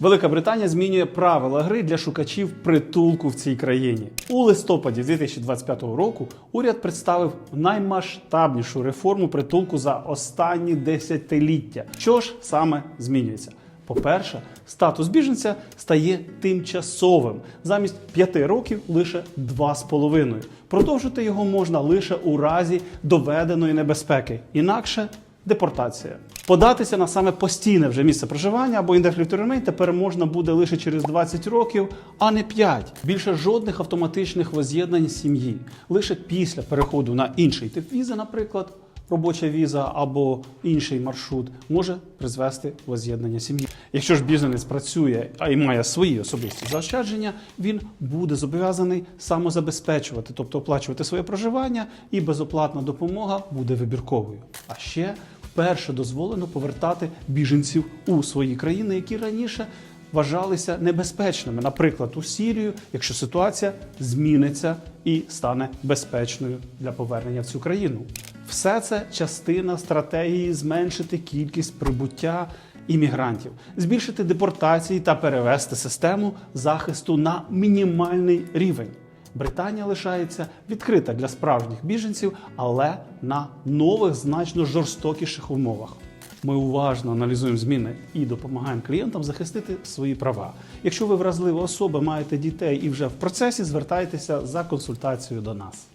Велика Британія змінює правила гри для шукачів притулку в цій країні. У листопаді 2025 року уряд представив наймасштабнішу реформу притулку за останні десятиліття. Що ж саме змінюється? По-перше, статус біженця стає тимчасовим. Замість п'яти років лише два з половиною. Продовжити його можна лише у разі доведеної небезпеки. Інакше депортація. Податися на саме постійне вже місце проживання або to тепер можна буде лише через 20 років, а не 5. Більше жодних автоматичних воз'єднань сім'ї. Лише після переходу на інший тип візи, наприклад, робоча віза або інший маршрут може призвести воз'єднання сім'ї. Якщо ж бізнес працює а й має свої особисті заощадження, він буде зобов'язаний самозабезпечувати, тобто оплачувати своє проживання, і безоплатна допомога буде вибірковою. А ще вперше дозволено повертати біженців у свої країни, які раніше вважалися небезпечними, наприклад, у Сірію, якщо ситуація зміниться і стане безпечною для повернення в цю країну. Все це частина стратегії зменшити кількість прибуття іммігрантів, збільшити депортації та перевести систему захисту на мінімальний рівень. Британія лишається відкрита для справжніх біженців, але на нових значно жорстокіших умовах. Ми уважно аналізуємо зміни і допомагаємо клієнтам захистити свої права. Якщо ви вразлива особа, маєте дітей і вже в процесі, звертайтеся за консультацією до нас.